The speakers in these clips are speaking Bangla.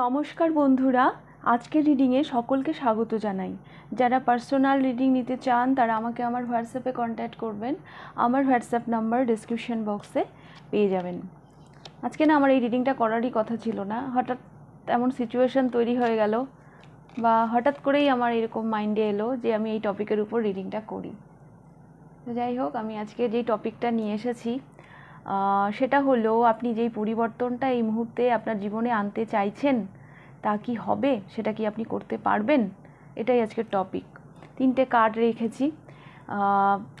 নমস্কার বন্ধুরা, আজকের রিডিংয়ে সকলকে স্বাগত জানাই। যারা পার্সোনাল রিডিং নিতে চান, তারা আমাকে আমার হোয়াটসঅ্যাপে কন্ট্যাক্ট করবেন। আমার হোয়াটসঅ্যাপ নাম্বার ডিসক্রিপশন বক্সে পেয়ে যাবেন। আজকে না আমার এই রিডিংটা করারই কথা ছিল না। হঠাৎ এমন সিচুয়েশন তৈরি হয়ে গেল বা হঠাৎ করেই আমার এরকম মাইন্ডে এলো যে আমি এই টপিকের উপর রিডিংটা করি। তো যাই হোক, আমি আজকে যেই টপিকটা নিয়ে এসেছি সেটা হলো আপনি যেই পরিবর্তনটা এই মুহূর্তে আপনার জীবনে আনতে চাইছেন, তা কি হবে? সেটা কি আপনি করতে পারবেন? এটাই আজকের টপিক তিনটে কার্ড রেখেছি।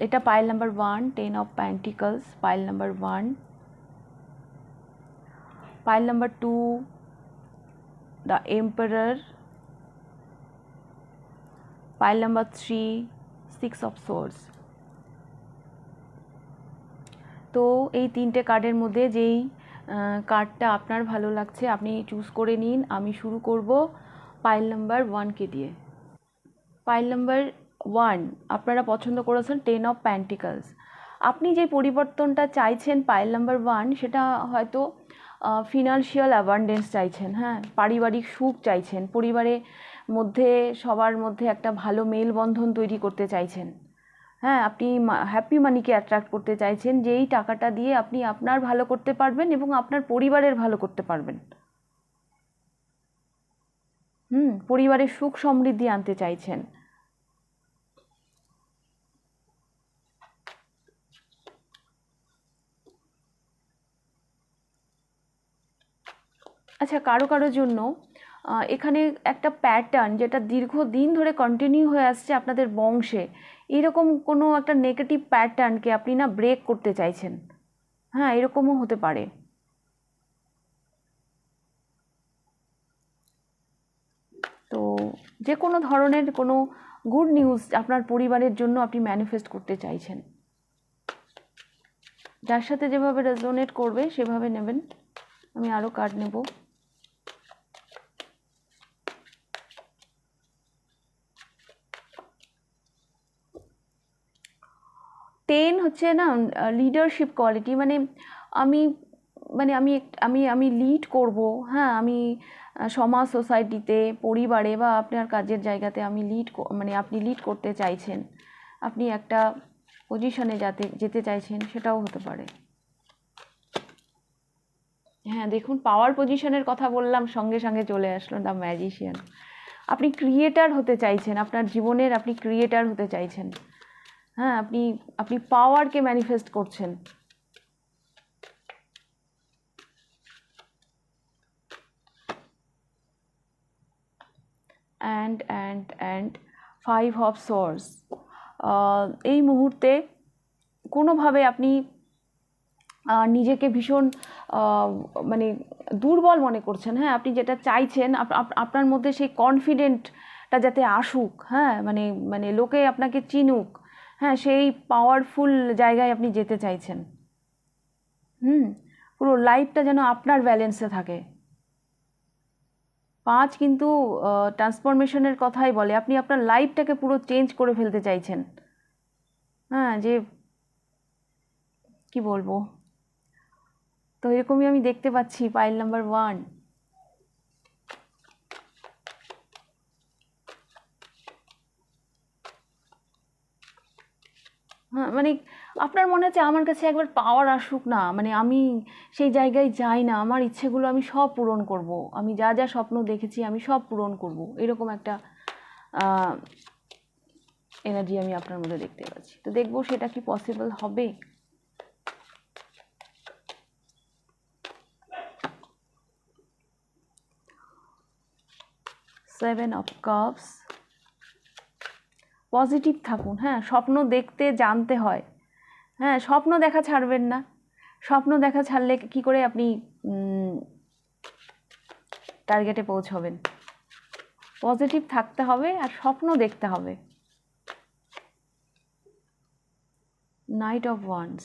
এটা pile number one ten of pentacles pile number one pile number two the emperor pile number three six of swords তো এই তিনটে কার্ডের মধ্যে যেই কার্ডটা আপনার ভালো লাগছে, আপনি চুজ করে নিন। আমি শুরু করব পাইল নাম্বার ওয়ানকে দিয়ে। পাইল নাম্বার ওয়ান আপনারা পছন্দ করেছেন টেন অফ প্যান্টিকলস আপনি যে পরিবর্তনটা চাইছেন পাইল নাম্বার ওয়ান সেটা হয়তো ফিনান্সিয়াল অ্যাবান্ডেন্স চাইছেন হ্যাঁ? পারিবারিক সুখ চাইছেন, পরিবারের মধ্যে, সবার মধ্যে একটা ভালো মেলবন্ধন তৈরি করতে চাইছেন। হ্যাঁ আপনি হ্যাপি মানিকে অ্যাট্রাক্ট করতে চাইছেন যে এই টাকাটা দিয়ে আপনি আপনার ভালো করতে পারবেন এবং আপনার পরিবারের ভালো করতে পারবেন। হুম, পরিবারের সুখ সমৃদ্ধি আনতে চাইছেন। আচ্ছা কারও কারও জন্য এখানে একটা প্যাটার্ন যেটা দীর্ঘদিন ধরে কন্টিনিউ হয়ে আসছে আপনাদের বংশে এরকম কোনো একটা নেগেটিভ প্যাটার্নকে আপনি না ব্রেক করতে চাইছেন। হ্যাঁ এরকমও হতে পারে। তো যে কোনো ধরনের কোনো গুড নিউজ আপনার পরিবারের জন্য আপনি ম্যানিফেস্ট করতে চাইছেন। যার সাথে যেভাবে রেজোনেট করবে, সেভাবে নেবেন। আমি আরও কার্ড নেব। টেন হচ্ছে না লিডারশিপ কোয়ালিটি মানে আমি মানে আমি আমি আমি লিড করব হ্যাঁ আমি সমাজ সোসাইটিতে পরিবারে বা আপনার কাজের জায়গাতে আমি লিড মানে আপনি লিড করতে চাইছেন, আপনি একটা পজিশনে যাতে, যেতে চাইছেন, সেটাও হতে পারে। হ্যাঁ দেখুন পাওয়ার পজিশনের কথা বললাম, সঙ্গে সঙ্গে চলে আসলো দ্য ম্যাজিশিয়ান আপনি ক্রিয়েটার হতে চাইছেন, আপনার জীবনের আপনি ক্রিয়েটার হতে চাইছেন। হ্যাঁ আপনি আপনি পাওয়ারকে ম্যানিফেস্ট করছেন। And and and five of swords এই মুহূর্তে কোনোভাবে আপনি নিজেকে ভীষণ মানে দুর্বল মনে করছেন। হ্যাঁ আপনি যেটা চাইছেন, আপ- আপ- আপনার মধ্যে সেই কনফিডেন্টটা যাতে আসুক। হ্যাঁ মানে মানে লোকে আপনাকে চিনুক। হ্যাঁ সেই পাওয়ারফুল জায়গায় আপনি যেতে চাইছেন। হুম, পুরো লাইফটা যেন আপনার ব্যালেন্সে থাকে। পাঁচ কিন্তু ট্রান্সফরমেশনের কথাই বলে, আপনি আপনার লাইফটাকে পুরো চেঞ্জ করে ফেলতে চাইছেন। হ্যাঁ যে, কি বলব? তো এরকমই আমি দেখতে পাচ্ছি পাইল নাম্বার ওয়ান হ্যাঁ মানে আপনার মনে হচ্ছে আমার কাছে একবার পাওয়ার আসুক না মানে আমি সেই জায়গায় যাই না, আমার ইচ্ছেগুলো আমি সব পূরণ করব, আমি যা যা স্বপ্ন দেখেছি আমি সব পূরণ করব, এরকম একটা এনার্জি আমি আপনার মধ্যে দেখতে পাচ্ছি। তো দেখব সেটা কি পসিবল হবে? সেভেন অফ কাপস পজিটিভ থাকুন হ্যাঁ? স্বপ্ন দেখতে, জানতে হয়। হ্যাঁ স্বপ্ন দেখা ছাড়বেন না। স্বপ্ন দেখা ছাড়লে কি করে আপনি টার্গেটে পৌঁছবেন? পজিটিভ থাকতে হবে আর স্বপ্ন দেখতে হবে। Knight of wands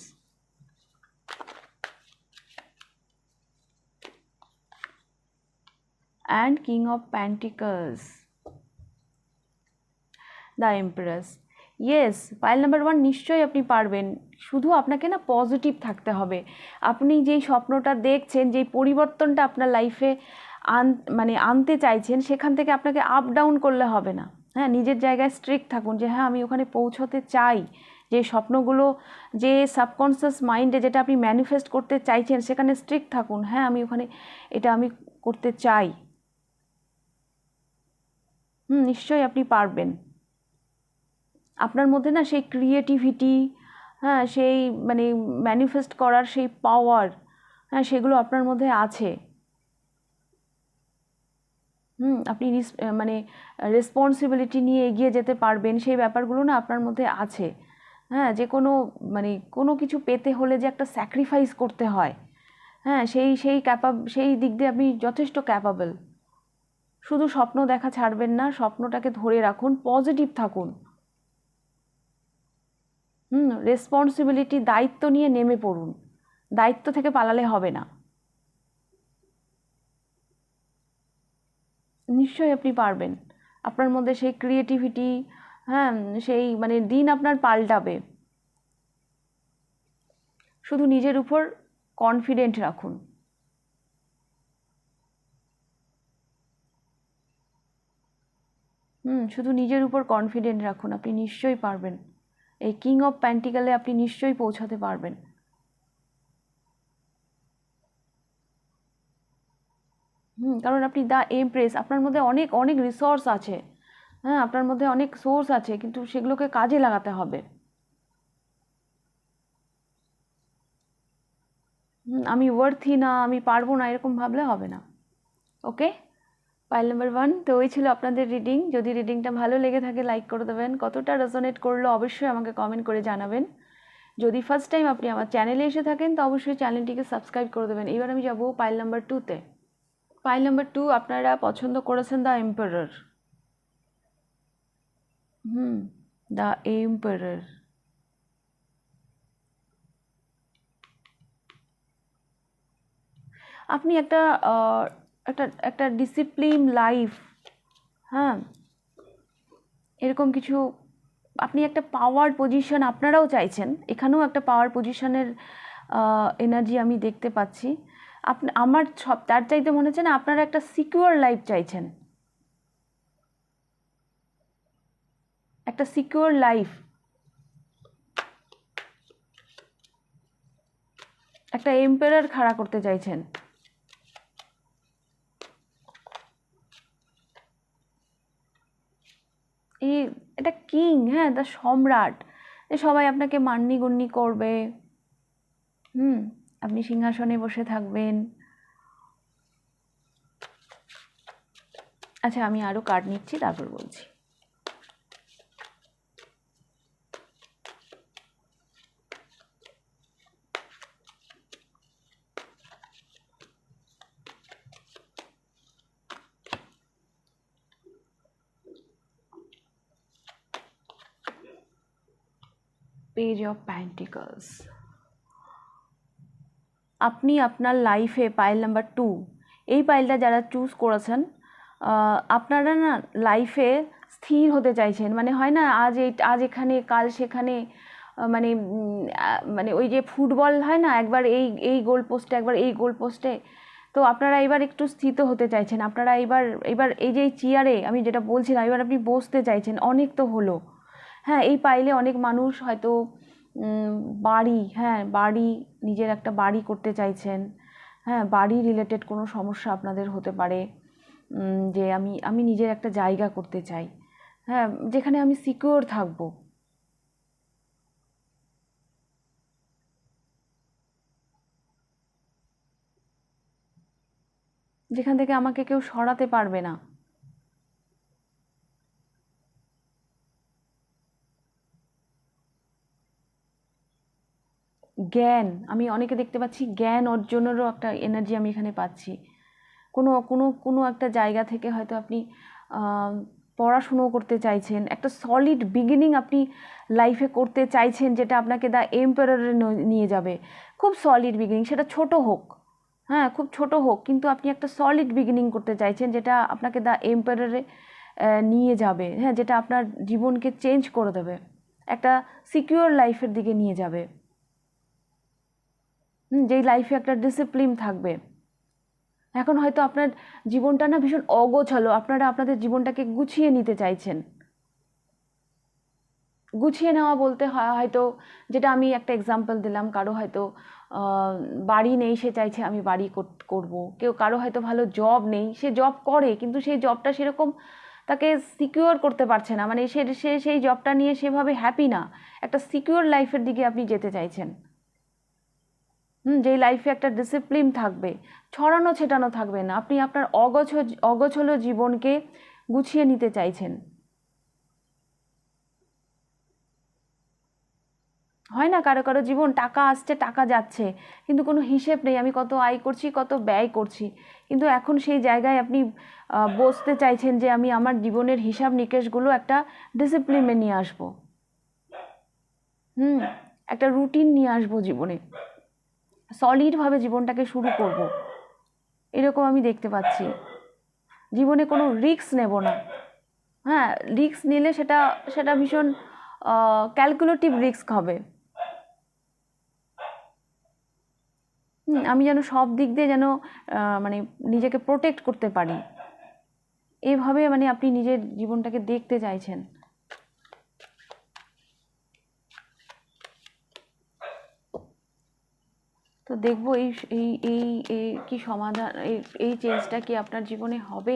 and king of pentacles the empress. Yes pile number one নিশ্চয়ই আপনি পারবেন। শুধু আপনাকে না পজিটিভ থাকতে হবে। আপনি যেই স্বপ্নটা দেখছেন, যেই পরিবর্তনটা আপনার লাইফে আন মানে আনতে চাইছেন, সেখান থেকে আপনাকে আপ ডাউন করলে হবে না। হ্যাঁ নিজের জায়গায় স্ট্রিক্ট থাকুন যে হ্যাঁ আমি ওখানে পৌঁছতে চাই। যে স্বপ্নগুলো, যে সাবকনসিয়াস মাইন্ডে যেটা আপনি ম্যানিফেস্ট করতে চাইছেন, সেখানে স্ট্রিক্ট থাকুন। হ্যাঁ আমি ওখানে, এটা আমি করতে চাই। হুম, নিশ্চয়ই আপনি পারবেন। আপনার মধ্যে না সেই ক্রিয়েটিভিটি হ্যাঁ সেই মানে ম্যানিফেস্ট করার সেই পাওয়ার হ্যাঁ সেগুলো আপনার মধ্যে আছে। হুম, আপনি মানে রেসপন্সিবিলিটি নিয়ে এগিয়ে যেতে পারবেন, সেই ব্যাপারগুলো না আপনার মধ্যে আছে। হ্যাঁ যে কোনো মানে কোনো কিছু পেতে হলে যে একটা স্যাক্রিফাইস করতে হয়। হ্যাঁ সেই সেই ক্যাপা সেই দিক দিয়ে আপনি যথেষ্ট ক্যাপাবল শুধু স্বপ্ন দেখা ছাড়বেন না, স্বপ্নটাকে ধরে রাখুন পজিটিভ থাকুন। হুম রেসপন্সিবিলিটি দায়িত্ব নিয়ে নেমে পড়ুন। দায়িত্ব থেকে পালালে হবে না। নিশ্চয়ই আপনি পারবেন। আপনার মধ্যে সেই ক্রিয়েটিভিটি হ্যাঁ সেই মানে দিন আপনার পাল্টাবে। শুধু নিজের উপর কনফিডেন্ট রাখুন। হুম, শুধু নিজের উপর কনফিডেন্ট রাখুন। আপনি নিশ্চয়ই পারবেন। এই কিং অফ প্যান্টিকালে আপনি নিশ্চয়ই পৌঁছাতে পারবেন। হুম, কারণ আপনি দ্য এমপ্রেস আপনার মধ্যে অনেক অনেক রিসোর্স আছে। হ্যাঁ আপনার মধ্যে অনেক সোর্স আছে, কিন্তু সেগুলোকে কাজে লাগাতে হবে। আমি ওয়ার্থি না, আমি পারব না, এরকম ভাবলে হবে না। ওকে পাইল নাম্বার ওয়ান তো ওই ছিল আপনাদের রিডিং যদি রিডিংটা ভালো লেগে থাকে লাইক করে দেবেন। কতটা রেজোনেট করল, অবশ্যই আমাকে কমেন্ট করে জানাবেন। যদি ফার্স্ট টাইম আপনি আমার চ্যানেলে এসে থাকেন, তো অবশ্যই চ্যানেলটিকে সাবস্ক্রাইব করে দেবেন। এবার আমি যাব পাইল নাম্বার টুতে পাইল নাম্বার টু আপনারা পছন্দ করেছেন the emperor hmm the emperor আপনি একটা একটা একটা ডিসিপ্লিন লাইফ হ্যাঁ? এরকম কিছু, আপনি একটা পাওয়ার পজিশন আপনারাও চাইছেন, এখানেও একটা পাওয়ার পজিশনের এনার্জি আমি দেখতে পাচ্ছি। আপনি আমার সব, তার চাইতে মনে হচ্ছে না, আপনারা একটা সিকিউর লাইফ চাইছেন। একটা সিকিউর লাইফ একটা এম্পায়ার খাড়া করতে চাইছেন। এটা কিং হ্যাঁ দ্য সম্রাট। সবাই আপনাকে মান্নি গুন্নি করবে। হুম, আপনি সিংহাসনে বসে থাকবেন। আচ্ছা আমি আরও কার্ড নিচ্ছি, তারপর বলছি। পেজ অফ প্যান্টিকলস আপনি আপনার লাইফে পাইল নাম্বার টু এই পাইলটা যারা চুজ করেছেন আপনারা না লাইফে স্থির হতে চাইছেন। মানে হয় না, আজ এই, আজ এখানে, কাল সেখানে মানে মানে ওই যে ফুটবল হয় না, একবার এই এই গোল পোস্টে একবার এই গোল পোস্টে তো আপনারা এবার একটু স্থিত হতে চাইছেন। আপনারা এবার এবার এই যে চেয়ারে আমি যেটা বলছিলাম, এবার আপনি বসতে চাইছেন, অনেক তো হলো। হ্যাঁ এই পাইলে অনেক মানুষ হয়তো বাড়ি হ্যাঁ বাড়ি, নিজের একটা বাড়ি করতে চাইছেন। হ্যাঁ বাড়ি রিলেটেড কোনো সমস্যা আপনাদের হতে পারে যে আমি আমি নিজের একটা জায়গা করতে চাই। হ্যাঁ যেখানে আমি সিকিওর থাকব। যেখান থেকে আমাকে কেউ সরাতে পারবে না। জ্ঞান, আমি অনেকে দেখতে পাচ্ছি জ্ঞান অর্জনেরও একটা এনার্জি আমি এখানে পাচ্ছি। কোনো কোনো কোনো একটা জায়গা থেকে হয়তো আপনি পড়াশুনো করতে চাইছেন, একটা সলিড বিগিনিং আপনি লাইফে করতে চাইছেন যেটা আপনাকে দ্য এম্পায়ারে নিয়ে যাবে। খুব সলিড বিগিনিং সেটা ছোট হোক হ্যাঁ খুব ছোট হোক, কিন্তু আপনি একটা সলিড বিগিনিং করতে চাইছেন যেটা আপনাকে দ্য এম্পায়ারে নিয়ে যাবে হ্যাঁ যেটা আপনার জীবনকে চেঞ্জ করে দেবে, একটা সিকিউর লাইফের দিকে নিয়ে যাবে। যেই লাইফে একটা ডিসিপ্লিন থাকবে। এখন হয়তো আপনার জীবনটা না ভীষণ অগোছালো, আপনারা আপনাদের জীবনটাকে গুছিয়ে নিতে চাইছেন। গুছিয়ে নেওয়া বলতে হয় হয়তো যেটা আমি একটা এক্সাম্পল দিলাম, কারও হয়তো বাড়ি নেই, সে চাইছে আমি বাড়ি কর- করব। কেউ কারও হয়তো ভালো জব নেই, সে জব করে, কিন্তু সেই জবটা সেরকম তাকে সিকিউর করতে পারছে না। মানে সে সে, সেই জবটা নিয়ে সেভাবে হ্যাপি না। একটা সিকিউর লাইফের দিকে আপনি যেতে চাইছেন। হুম যেই লাইফে একটা ডিসিপ্লিন থাকবে, ছড়ানো ছেটানো থাকবে না। আপনি আপনার অগছ অগোছলো জীবনকে গুছিয়ে নিতে চাইছেন। হয় না কারও কারও জীবন টাকা আসছে, টাকা যাচ্ছে, কিন্তু কোনো হিসেব নেই। আমি কত আয় করছি, কত ব্যয় করছি। কিন্তু এখন সেই জায়গায় আপনি বসতে চাইছেন যে আমি আমার জীবনের হিসাব নিকেশগুলো একটা ডিসিপ্লিনে নিয়ে আসব। হুম, একটা রুটিন নিয়ে আসব জীবনে। সলিডভাবে জীবনটাকে শুরু করব। এরকম আমি দেখতে পাচ্ছি। জীবনে কোনো রিস্ক নেব না। হ্যাঁ রিক্স নিলে সেটা সেটা ভীষণ ক্যালকুলেটিভ রিস্ক হবে। আমি যেন সব দিক দিয়ে যেন মানে নিজেকে প্রোটেক্ট করতে পারি। এভাবে মানে আপনি নিজের জীবনটাকে দেখতে চাইছেন। তো দেখব এই এই এই কি সমাধান, এই চেঞ্জটা কি আপনার জীবনে হবে?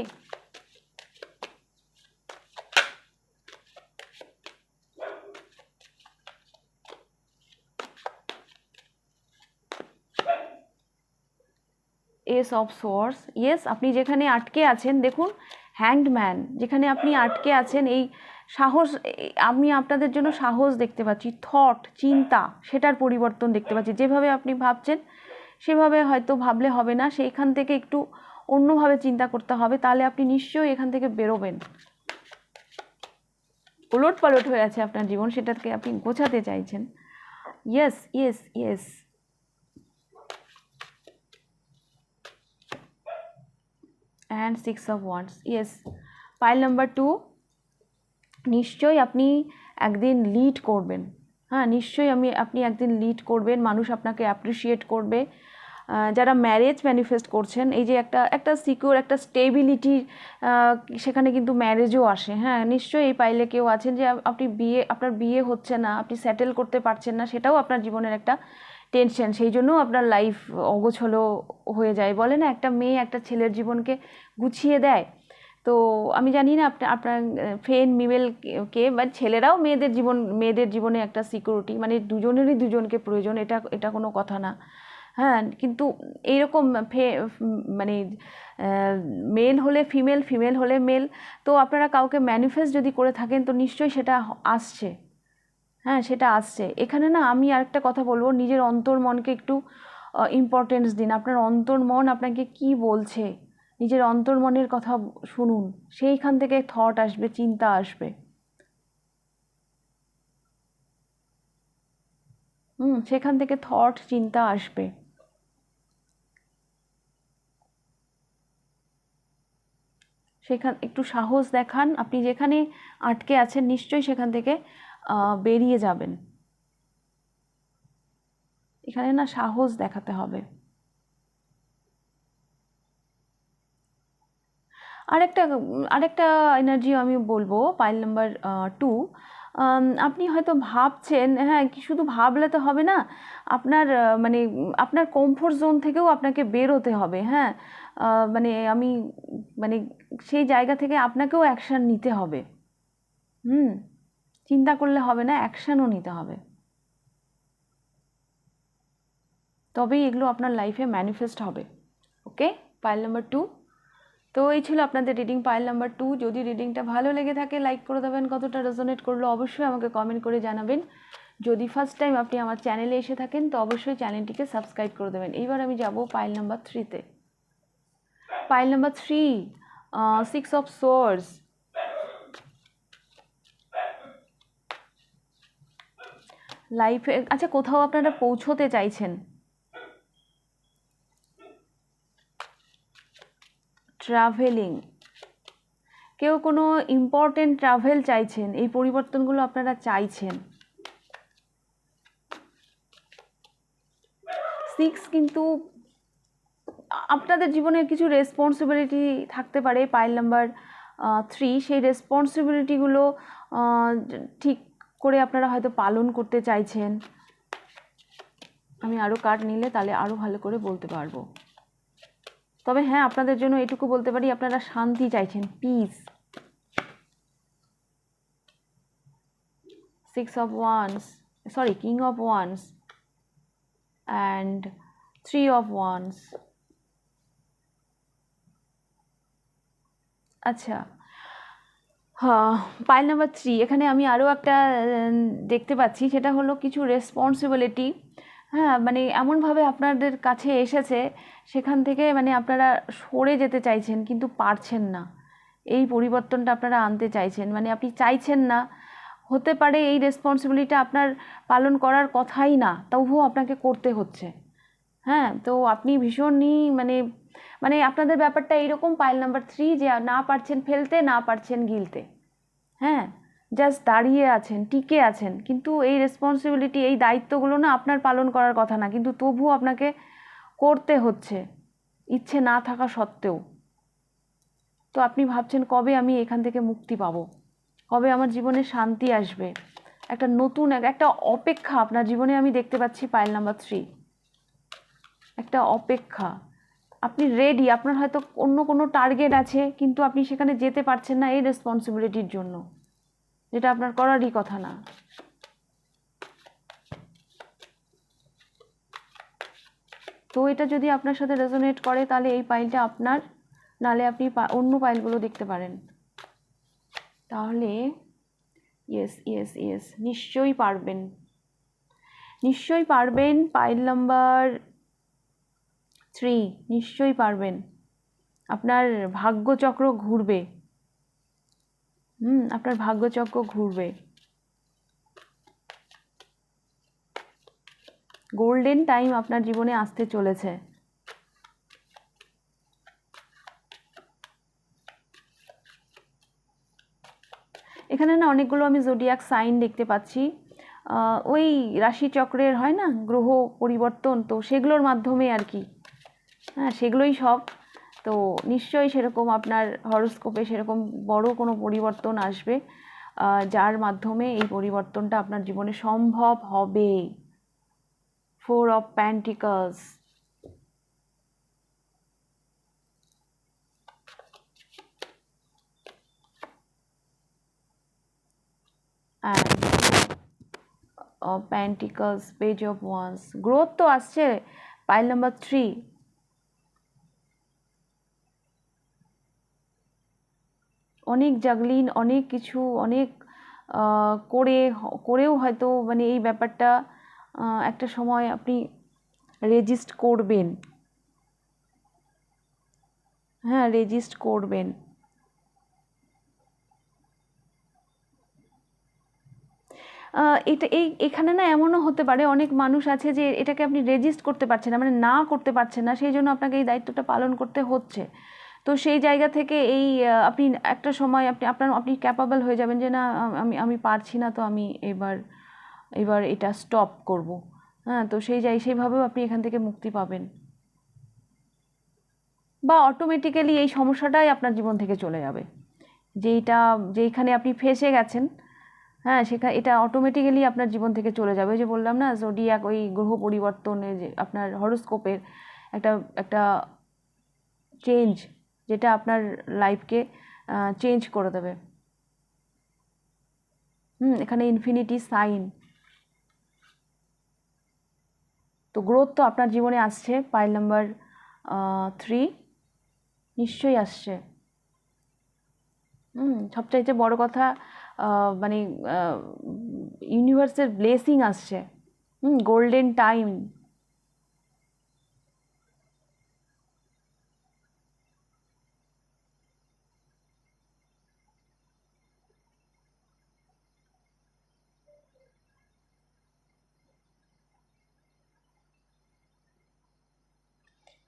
এস অফ সোর্স ইয়েস আপনি যেখানে আটকে আছেন, দেখুন হ্যাংড ম্যান যেখানে আপনি আটকে আছেন, এই সাহস, আমি আপনাদের জন্য সাহস দেখতে পাচ্ছি থট চিন্তা, সেটার পরিবর্তন দেখতে পাচ্ছি। যেভাবে আপনি ভাবছেন, সেভাবে হয়তো ভাবলে হবে না। সেইখান থেকে একটু অন্যভাবে চিন্তা করতে হবে, তাহলে আপনি নিশ্চয়ই এখান থেকে বেরোবেন। ওলট পালট হয়ে আছে আপনার জীবন, সেটাকে আপনি গোছাতে চাইছেন। Yes yes yes and six of wands yes pile number two নিশ্চয়ই আপনি একদিন লিড করবেন। হ্যাঁ নিশ্চয়ই আমি, আপনি একদিন লিড করবেন, মানুষ আপনাকে অ্যাপ্রিসিয়েট করবে। যারা ম্যারেজ ম্যানিফেস্ট করছেন, এই যে একটা একটা সিকিউর একটা স্টেবিলিটি সেখানে কিন্তু ম্যারেজও আসে। হ্যাঁ নিশ্চয়ই এই পাইলে কেউ আছেন যে আপ- আপনি বিয়ে, আপনার বিয়ে হচ্ছে না, আপনি সেটেল করতে পারছেন না, সেটাও আপনার জীবনের একটা টেনশন সেই জন্যও আপনার লাইফ অগোছলো হয়ে যায়। বলে না, একটা মেয়ে একটা ছেলের জীবনকে গুছিয়ে দেয়। তো আমি জানি না আপনার আপনার ফ্রেন্ড মিমেল কে বা ছেলেরাও মেয়েদের জীবন, মেয়েদের জীবনে একটা সিকিউরিটি মানে দুজনেরই দুজনকে প্রয়োজন, এটা এটা কোনো কথা না। হ্যাঁ কিন্তু এইরকম ফে মানে মেল হলে ফিমেল ফিমেল হলে মেল তো আপনারা কাউকে ম্যানিফেস্ট যদি করে থাকেন, তো নিশ্চয়ই সেটা আসছে। হ্যাঁ সেটা আসছে। এখানে না আমি আরেকটা কথা বলব, নিজের অন্তর মনকে একটু ইম্পর্টেন্স দিন। আপনার অন্তর মন আপনাকে কি বলছে? নিজের অন্তর মনের কথা শুনুন। সেইখান থেকে থট আসবে, চিন্তা আসবে। হুম, সেখান থেকে থট চিন্তা আসবে। সেখান, একটু সাহস দেখান। আপনি যেখানে আটকে আছেন, নিশ্চয়ই সেখান থেকে বেরিয়ে যাবেন। এখানে না সাহস দেখাতে হবে। আরেকটা আরেকটা এনার্জি আমি বলব পাইল নাম্বার টু আপনি হয়তো ভাবছেন হ্যাঁ কি শুধু ভাবলে তো হবে না, আপনার মানে আপনার কমফোর্ট জোন থেকেও আপনাকে বেরোতে হবে হ্যাঁ। মানে আমি মানে সেই জায়গা থেকে আপনাকেও অ্যাকশান নিতে হবে। হুম। চিন্তা করলে হবে না অ্যাকশানও নিতে হবে। তবেই এগুলো আপনার লাইফে ম্যানিফেস্ট হবে ওকে পাইল নাম্বার টু তো এই ছিল আপনাদের রিডিং পাইল নাম্বার টু যদি রিডিংটা ভালো লেগে থাকে লাইক করে দেবেন। কতটা রেজোনেট করল অবশ্যই আমাকে কমেন্ট করে জানাবেন। যদি ফার্স্ট টাইম আপনি আমার চ্যানেলে এসে থাকেন, তো অবশ্যই চ্যানেলটিকে সাবস্ক্রাইব করে দেবেন। এইবার আমি যাব পাইল নাম্বার থ্রিতে pile number three six of swords লাইফে আচ্ছা কোথাও আপনারা পৌঁছোতে চাইছেন? ট্রাভেলিং কেউ কোনো ইম্পর্টেন্ট ট্রাভেল চাইছেন? এই পরিবর্তনগুলো আপনারা চাইছেন? সিক্স কিন্তু আপনাদের জীবনে কিছু রেসপন্সিবিলিটি থাকতে পারে পাইল নাম্বার থ্রি সেই রেসপন্সিবিলিটিগুলো ঠিক করে আপনারা হয়তো পালন করতে চাইছেন। আমি আরও কার্ড নিলে তাহলে আরও ভালো করে বলতে পারব। তবে হ্যাঁ আপনাদের জন্য এটুকু বলতে পারি, আপনারা শান্তি চাইছেন peace six of wands sorry king of wands and three of wands আচ্ছা পাইল নাম্বার থ্রি এখানে আমি আরও একটা দেখতে পাচ্ছি, সেটা হলো কিছু রেসপন্সিবিলিটি হ্যাঁ মানে এমনভাবে আপনাদের কাছে এসেছে, সেখান থেকে মানে আপনারা সরে যেতে চাইছেন, কিন্তু পারছেন না। এই পরিবর্তনটা আপনারা আনতে চাইছেন মানে আপনি চাইছেন না। হতে পারে এই রেসপন্সিবিলিটিটা আপনার পালন করার কথাই না, তবুও আপনাকে করতে হচ্ছে। হ্যাঁ তো আপনি ভীষণই মানে মানে আপনাদের ব্যাপারটা এইরকম পাইল নাম্বার থ্রি যে না পারছেন ফেলতে, না পারছেন গিলতে। হ্যাঁ জাস্ট দাঁড়িয়ে আছেন, টিকে আছেন, কিন্তু এই রেসপন্সিবিলিটি এই দায়িত্বগুলো না আপনার পালন করার কথা না, কিন্তু তবুও আপনাকে করতে হচ্ছে, ইচ্ছে না থাকা সত্ত্বেও। তো আপনি ভাবছেন, কবে আমি এখান থেকে মুক্তি পাবো? কবে আমার জীবনে শান্তি আসবে? একটা নতুন, একটা অপেক্ষা আপনার জীবনে আমি দেখতে পাচ্ছি পাইল নাম্বার থ্রি একটা অপেক্ষা। আপনি রেডি আপনার হয়তো অন্য কোনো টার্গেট আছে, কিন্তু আপনি সেখানে যেতে পারছেন না এই রেসপন্সিবিলিটির জন্য। যেটা আপনার করারই কথা না। তো এটা যদি আপনার সাথে রেজোনেট করে, তাহলে এই পাইলটা আপনার, নালে আপনি অন্য পাইলগুলো দেখতে পারেন। তাহলে ইয়েস ইয়েস ইয়েস নিশ্চয়ই পারবেন। নিশ্চয়ই পারবেন পাইল নাম্বার থ্রি নিশ্চয়ই পারবেন। আপনার ভাগ্যচক্র ঘুরবে। হুম, আপনার ভাগ্যচক্র ঘুরবে। গোল্ডেন টাইম আপনার জীবনে আসতে চলেছে। এখানে না অনেকগুলো আমি জোডিয়াক সাইন দেখতে পাচ্ছি। ওই রাশিচক্রের হয় না, গ্রহ পরিবর্তন, তো সেগুলোর মাধ্যমে আর কি হ্যাঁ সেগুলোই সব। তো নিশ্চয়ই সেরকম আপনার হরস্কোপে সেরকম বড় কোনো পরিবর্তন আসবে যার মাধ্যমে এই পরিবর্তনটা আপনার জীবনে সম্ভব হবে। Four of pentacles and pentacles page of wands growth তো আসছে পাইল নাম্বার থ্রি অনেক জাগলিন অনেক কিছু, অনেক করে, করেও হয়তো মানে এই ব্যাপারটা একটা সময় আপনি রেজিস্ট করবেন। হ্যাঁ রেজিস্ট করবেন। এটা এই, এখানে না এমনও হতে পারে, অনেক মানুষ আছে যে এটাকে আপনি রেজিস্ট করতে পারছেন না মানে না করতে পারছেন না, সেই জন্য আপনাকে এই দায়িত্বটা পালন করতে হচ্ছে। তো সেই জায়গা থেকে এই আপনি একটা সময় আপনি, আপনার, আপনি ক্যাপাবল হয়ে যাবেন যে না, আমি আমি পারছি না, তো আমি এবার এবার এটা স্টপ করব। হ্যাঁ তো সেই যাই, সেইভাবেও আপনি এখান থেকে মুক্তি পাবেন। বা অটোমেটিক্যালি এই সমস্যাটাই আপনার জীবন থেকে চলে যাবে। যেইটা, যেইখানে আপনি ফেসে গেছেন হ্যাঁ সেখানে এটা অটোমেটিক্যালি আপনার জীবন থেকে চলে যাবে। যে বললাম না জোডিয়াক ওই গ্রহ পরিবর্তনে যে আপনার হরোস্কোপের একটা একটা চেঞ্জ যেটা আপনার লাইফকে চেঞ্জ করে দেবে। হুম, এখানে ইনফিনিটি সাইন তো গ্রোথ তো আপনার জীবনে আসছে পাইল নাম্বার থ্রি নিশ্চয়ই আসছে। হুম, সবচাইতে বড় কথা মানে ইউনিভার্সের ব্লেসিং আসছে। হুম গোল্ডেন টাইম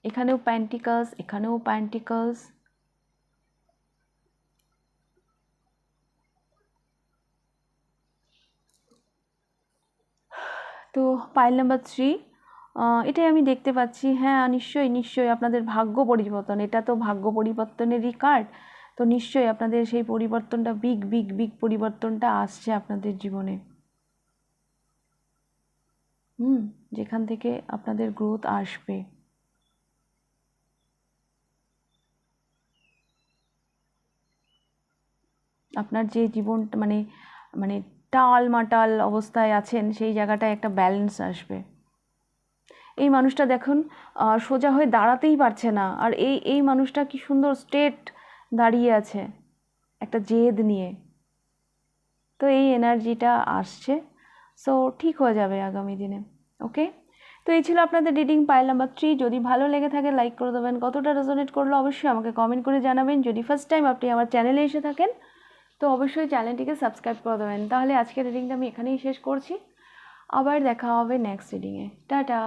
এখানেও প্যান্টিকালস এখানেও প্যান্টিকালস তো পাইল নাম্বার থ্রি এটাই আমি দেখতে পাচ্ছি। হ্যাঁ নিশ্চয়ই নিশ্চয়ই আপনাদের ভাগ্য পরিবর্তন। এটা তো ভাগ্য পরিবর্তনেরই কার্ড তো নিশ্চয়ই আপনাদের সেই পরিবর্তনটা বিগ বিগ বিগ পরিবর্তনটা আসছে আপনাদের জীবনে। হুম, যেখান থেকে আপনাদের গ্রোথ আসবে। আপনার যে জীবন মানে মানে টাল মাটাল অবস্থায় আছেন, সেই জায়গাটায় একটা ব্যালেন্স আসবে। এই মানুষটা দেখুন সোজা হয়ে দাঁড়াতেই পারছে না। আর এই এই মানুষটা কি সুন্দর স্ট্রেট দাঁড়িয়ে আছে, একটা জেদ নিয়ে। তো এই এনার্জিটা আসছে সো ঠিক হয়ে যাবে আগামী দিনে ওকে তো এই ছিল আপনাদের রিডিং পাইল নাম্বার থ্রি যদি ভালো লেগে থাকে লাইক করে দেবেন। কতটা রেজোনেট করল, অবশ্যই আমাকে কমেন্ট করে জানাবেন। যদি ফার্স্ট টাইম আপনি আমার চ্যানেলে এসে থাকেন তো অবশ্যই চ্যানেলটিকে সাবস্ক্রাইব করে দেবেন। তাহলে আজকের রিডিংটা আমি এখানেই শেষ করছি। আবার দেখা হবে নেক্সট রিডিংয়ে টাটা!